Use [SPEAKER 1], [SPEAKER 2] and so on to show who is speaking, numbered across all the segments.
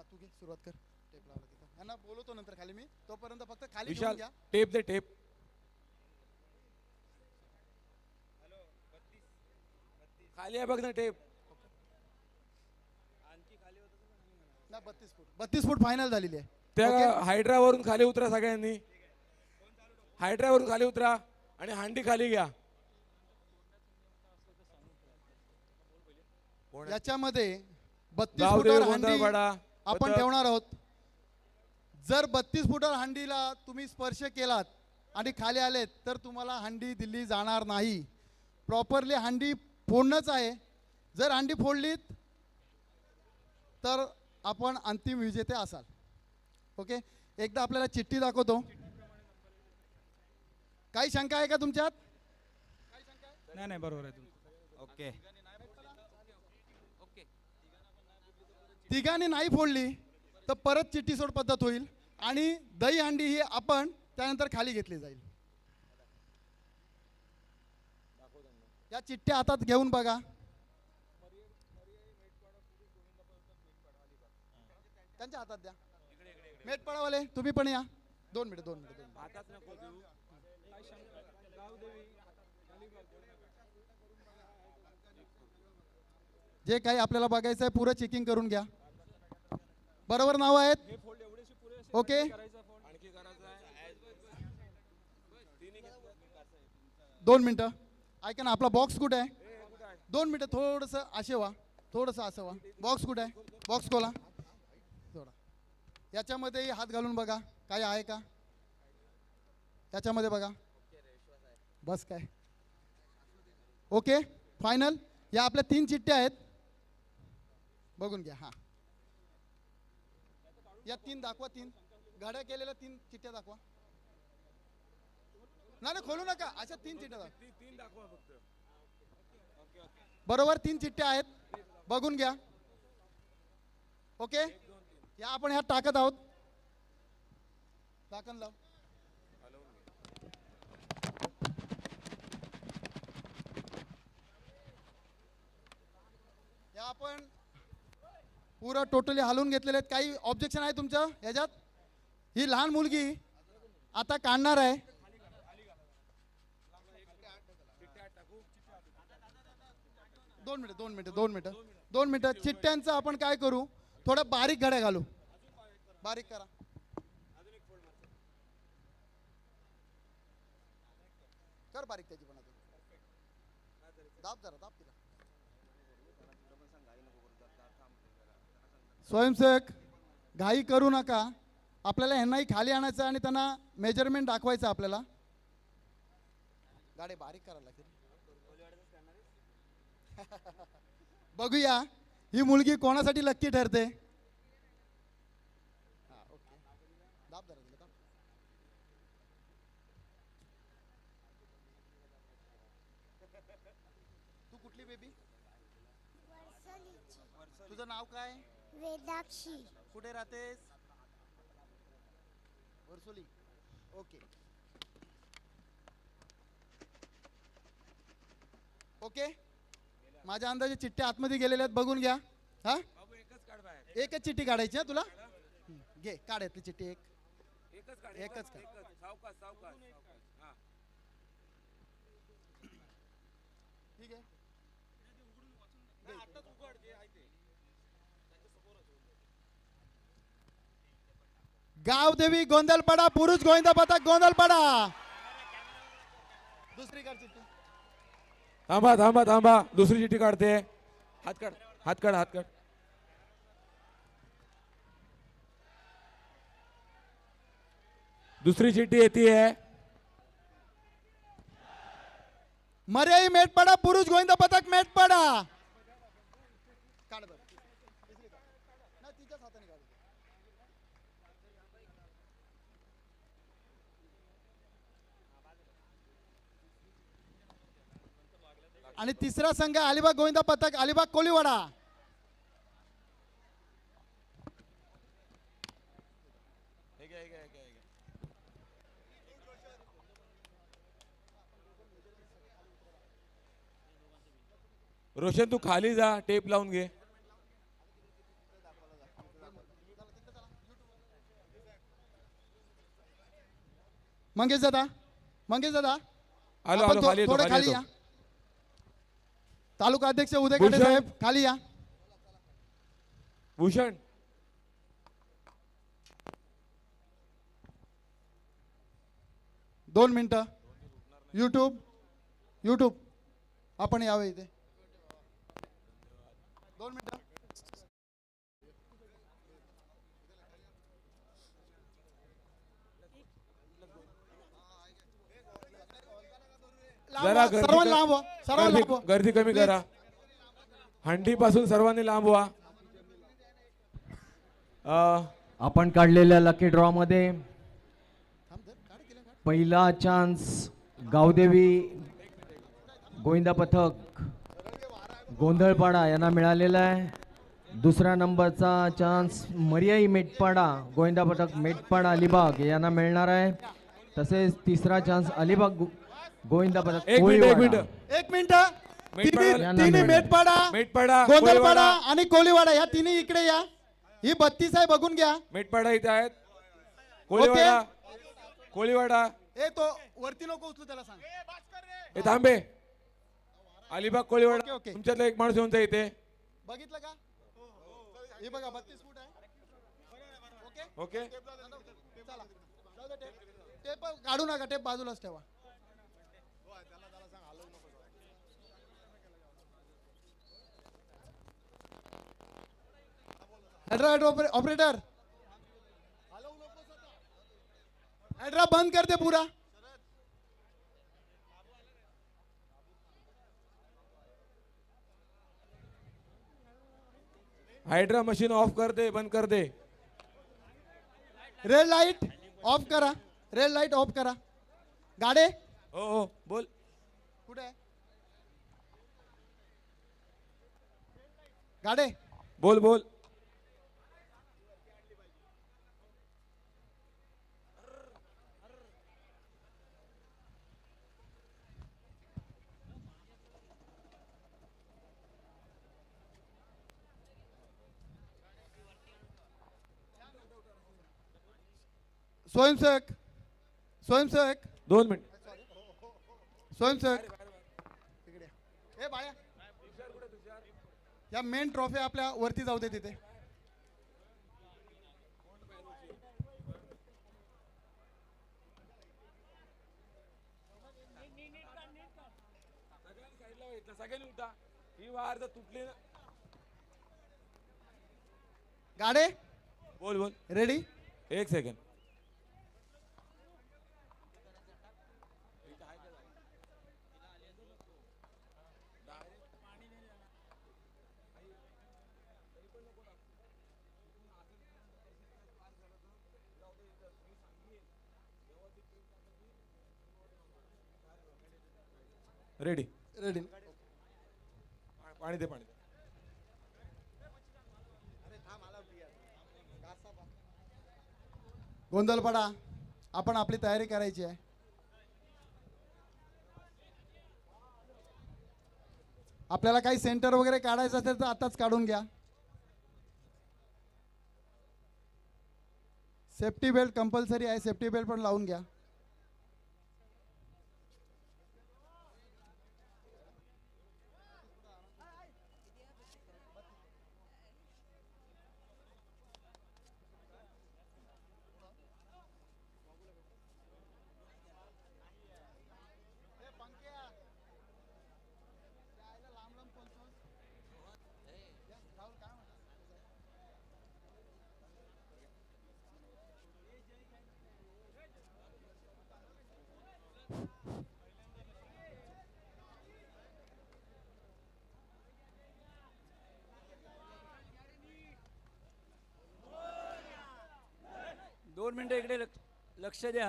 [SPEAKER 1] हा तू घे सुरुवात कर. टेप लावला तिथं. यांना बोलवतो नंतर खाली मी. तोपर्यंत फक्त खाली घेऊन
[SPEAKER 2] विशाल
[SPEAKER 1] घ्या.
[SPEAKER 2] टेप दे टेप खाली आहे बघ ना टेप
[SPEAKER 1] ना बत्तीस फूट. बत्तीस फूट फायनल झालेली आहे.
[SPEAKER 2] त्या हायड्रावरून खाली उतरा सगळ्यांनी. हायड्रावरून खाली उतरा आणि हांडी खाली घ्या.
[SPEAKER 1] याच्यामध्ये बत्तीस फुटावर
[SPEAKER 2] गोंधळ
[SPEAKER 1] हंडी
[SPEAKER 2] पडा.
[SPEAKER 1] आपण. ठेवणार आहोत. जर बत्तीस फुटावर हंडीला तुम्ही स्पर्श केलात आणि खाली आलेत तर तुम्हाला हंडी दिली जाणार नाही. प्रॉपरली हंडी फोडणंच आहे. जर हंडी फोडलीत तर आपण अंतिम विजेते असाल. ओके? एकदा आपल्याला चिठ्ठी दाखवतो. काही शंका आहे का तुमच्यात?
[SPEAKER 3] नाही नाही बरोबर आहे तुमचं.
[SPEAKER 4] ओके.
[SPEAKER 1] तिघांनी नाही फोडली तर परत चिठ्ठी सोड पद्धत होईल आणि दही हंडी ही आपण त्यानंतर खाली घेतली जाईल. या चिठ्ठ्या हातात घेऊन बघा. त्यांच्या हातात द्या. मेटपडावाले तुम्ही पण या. दोन दोन मिनिट दोन मिनिट. जे काही आपल्याला बघायचं आहे पुरं चेकिंग करून घ्या. बरोबर नाव आहेत? ओके. दोन मिनटं. ऐका ना आपला बॉक्स कुठे आहे? दोन मिनटं थोडंसं असे व्हा. थोडंसं असं व्हा. बॉक्स कुठे आहे? बॉक्स खोला. थोडा याच्यामध्ये हात घालून बघा. काय आहे का? याच्यामध्ये बघा. बस काय? ओके फायनल या आपल्या तीन चिठ्ठ्या आहेत. बघून घ्या हां. या तीन दाखवा तीन. गाड्या केलेल्या तीन चिठ्ठ्या दाखवा. नाही खोलू नका. अशा तीन चिठ्ठ्या दाखवा. बरोबर तीन चिठ्ठ्या आहेत. बघून घ्या. ओके? या आपण ह्यात टाकत आहोत. टाकन लाव. या आपण पुरं टोटली हलवून घेतलेले आहेत. काही ऑब्जेक्शन आहे तुमचं याच्यात ही लहान मुलगी आता काढणार आहे. दोन मिनिटं दोन मिनिटं दोन मिनिटं दोन मिनिटं. चिठ्ठ्यांचं आपण काय करू? थोडं बारीक घड्या घालू. बारीक करा. कर बारीक त्याची पण दाब जरा दाब स्वयंसेवक घाई करू नका. आपल्याला ह्यांनाही खाली आणायचं आणि त्यांना मेजरमेंट दाखवायचं आपल्याला. गाडी बारीक करायला लागेल बघूया ही मुलगी कोणासाठी लक्की ठरते? हा. तू कुठली बेबी तुझं नाव काय?
[SPEAKER 5] वेदाक्षी.
[SPEAKER 1] कुठे राहतेस? वर्सोली. ओके. ओके. माझ्या अंदाजे चिठ्ठ्या आतमध्ये गेलेल्या आहेत बघून घ्या. हा? एकच चिठ्ठी काढायची हा तुला? घे काढ यातली चिठ्ठी एक. एकच काढ. ठीक आहे. गावदेवी गोंधळपाडा पुरुष गोविंदा पथक गोंधळपाडा दुसरी
[SPEAKER 2] थांबा थांबा थांबा. दुसरी चिठ्ठी काढते. हात काढ हात काढ हात काढ. दुसरी चिठ्ठी येते
[SPEAKER 1] मर्याई मेटपाडा पुरुष गोविंदा पथक मेटपाडा. आणि तिसरा संघ अलिबाग गोविंदा पथक अलिबाग कोलीवाडा.
[SPEAKER 2] रोशन तू खाली जा टेप लावून घे.
[SPEAKER 1] मंगेश दादा मंगेश दादा.
[SPEAKER 2] आलो आलो खाली
[SPEAKER 1] थोडं
[SPEAKER 2] खाली
[SPEAKER 1] या. तालुका अध्यक्ष उदय काटे
[SPEAKER 2] भूषण.
[SPEAKER 1] साहेब खाली या.
[SPEAKER 2] भूषण.
[SPEAKER 1] दोन मिनिटं. यूट्यूब यूट्यूब आपण यावं इथे. दोन मिनिटं.
[SPEAKER 2] जरा गर्दी
[SPEAKER 1] लांब व्हा, लांब
[SPEAKER 2] गर्दी
[SPEAKER 1] व्हा.
[SPEAKER 2] गर्दी कमी. करा हंडी पासून सर्वांनी लांब व्हा अं,
[SPEAKER 4] आपण काढलेल्या लकी ड्रॉ मध्ये. पहिला चान्स गावदेवी गोविंदा पथक गोंधळपाडा यांना मिळालेला आहे दुसऱ्या नंबरचा चान्स मरियाई मेटपाडा गोविंदा पथक मेटपाडा अलिबाग यांना मिळणार आहे तसेच तिसरा चान्स अलिबाग गो- गोविंदा पथक
[SPEAKER 2] एक मिनिट एक. मिनिट.
[SPEAKER 1] एक मिनिट.
[SPEAKER 2] मेटपाडा-
[SPEAKER 4] यांना
[SPEAKER 1] तिन्ही. मेटपाडा
[SPEAKER 2] मेटपाडा कोळीवाडा,
[SPEAKER 1] आणि कोलीवाडा या तिन्ही इकडे या. ही बत्तीस आहे बघून घ्या.
[SPEAKER 2] मेटपाडा इथे आहेत. कोळीवाडा. कोळीवाडा.
[SPEAKER 1] ए तो वरती नको उचलू त्याला सांग.
[SPEAKER 2] हे थांबे. अलिबाग कोळीवाडा. तुमच्यातला एक माणूस येऊन जा इथे.
[SPEAKER 1] बघितलं का? हे बघा बत्तीस फूट आहे. ओके?
[SPEAKER 2] ओके.
[SPEAKER 1] टेप काढू नका टेप बाजूलाच ठेवा. ऑपरेटर हॅड्रा बंद कर दे पूरा
[SPEAKER 2] हायड्रा मशीन ऑफ कर दे बंद कर दे
[SPEAKER 1] रेड लाइट ऑफ करा रेड लाइट ऑफ करा गाडे
[SPEAKER 2] हो हो बोल
[SPEAKER 1] कुठे आहे गाडे
[SPEAKER 2] बोल बोल
[SPEAKER 1] स्वयंसेवक स्वयंसेवक.
[SPEAKER 2] दोन मिनिट.
[SPEAKER 1] स्वयंसेवक. ए बाळ्या. या मेन ट्रॉफी आपल्या वरती जाऊ दे तिथे.
[SPEAKER 2] ही
[SPEAKER 1] गाडे.
[SPEAKER 2] बोल बोल.
[SPEAKER 1] रेडी
[SPEAKER 2] एक सेकंड रेडी
[SPEAKER 1] रेडी
[SPEAKER 2] पाणी दे पाणी
[SPEAKER 1] गोंधळपडा आपण आपली तयारी करायची आहे. आपल्याला काही सेंटर वगैरे काढायचं असेल तर आताच काढून घ्या. सेफ्टी बेल्ट कंपल्सरी आहे सेफ्टी बेल्ट पण लावून घ्या.
[SPEAKER 5] दोन मिनटं इकडे लक्ष लक्ष द्या.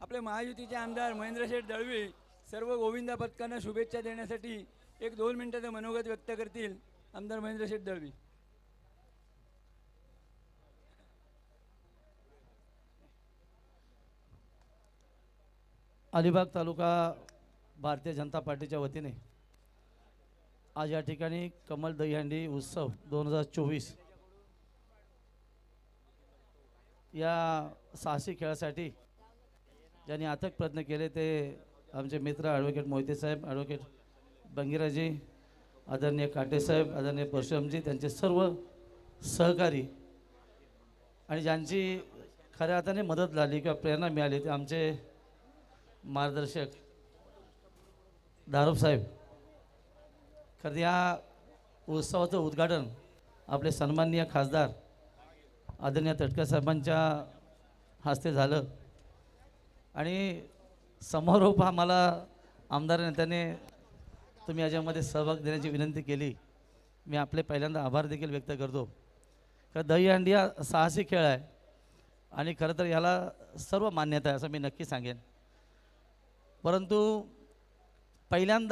[SPEAKER 5] आपले महायुतीचे आमदार महेंद्रशेठ दळवी सर्व गोविंदा पथकांना शुभेच्छा देण्यासाठी एक दोन मिनिटाचं मनोगत व्यक्त करतील आमदार महेंद्रशेठ दळवी.
[SPEAKER 6] अलिबाग तालुका भारतीय जनता पार्टीच्या वतीने आज या ठिकाणी कमल दहीहंडी उत्सव दोन हजार चोवीस या साहसी खेळासाठी ज्यांनी अथक प्रयत्न केले ते आमचे मित्र ॲडव्होकेट मोहिते साहेब ॲडव्होकेट बंगिराजी आदरणीय काटेसाहेब आदरणीय परशुरामजी त्यांचे सर्व सहकारी आणि ज्यांची खऱ्या अर्थाने मदत लागली किंवा प्रेरणा मिळाली ते आमचे मार्गदर्शक दारोब साहेब. खरं या उत्सवाचं उद्घाटन आपले सन्माननीय खासदार आदरणीय तटकर साहेबांच्या हस्ते झालं. आणि समारोप हा मला आमदार नेत्याने तुम्ही याच्यामध्ये सहभाग देण्याची विनंती केली. मी आपले पहिल्यांदा आभार देखील व्यक्त करतो. कारण दहीहंडी हा साहसी खेळ आहे आणि खरं तर याला सर्व मान्यता आहे असं मी नक्की सांगेन. परंतु पहिल्यांदा